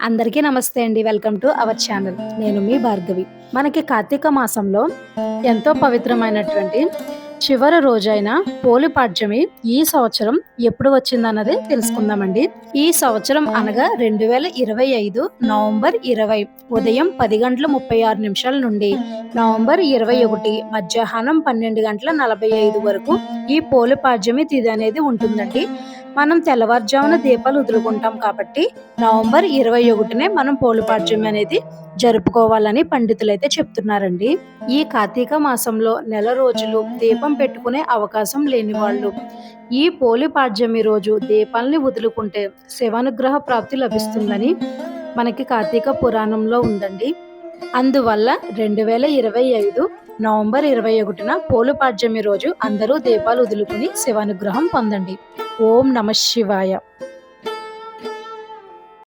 అందరికీ నమస్తే అండి. వెల్కమ్ టు అవర్ ఛానల్ నేను మీ భార్గవి. మనకి కార్తీక మాసంలో ఎంతో పవిత్రమైనటువంటి చివరి రోజైన పోలి పాడ్యమి ఈ సంవత్సరం ఎప్పుడు వచ్చిందన్నది తెలుసుకుందామండి. ఈ సంవత్సరం అనగా రెండు వేల ఇరవై ఐదు నవంబర్ ఇరవై ఉదయం పది గంటల ముప్పై ఆరు నిమిషాల నుండి నవంబర్ ఇరవై ఒకటి మధ్యాహ్నం పన్నెండు గంటల నలభై ఐదు వరకు ఈ పోలి పాడ్యమి తిథి అనేది ఉంటుందండి. మనం తెల్లవారుజామున దీపాలు వదులుకుంటాం కాబట్టి నవంబర్ ఇరవై ఒకటినే మనం పోలిపాడ్యం అనేది జరుపుకోవాలని పండితులు అయితే చెప్తున్నారండి. ఈ కార్తీక మాసంలో నెల రోజులు దీపం పెట్టుకునే అవకాశం లేని వాళ్ళు. ఈ పోలిపాడ్యమి రోజు దీపాలని వదులుకుంటే శివానుగ్రహ ప్రాప్తి లభిస్తుందని మనకి కార్తీక పురాణంలో ఉందండి. అందువల్ల రెండు వేల ఇరవై ఐదు నవంబర్ ఇరవై ఒకటిన పోలుపాడ్యమి రోజు అందరూ దీపాలు వదులుకుని శివానుగ్రహం పొందండి. ఓం నమ శివాయ.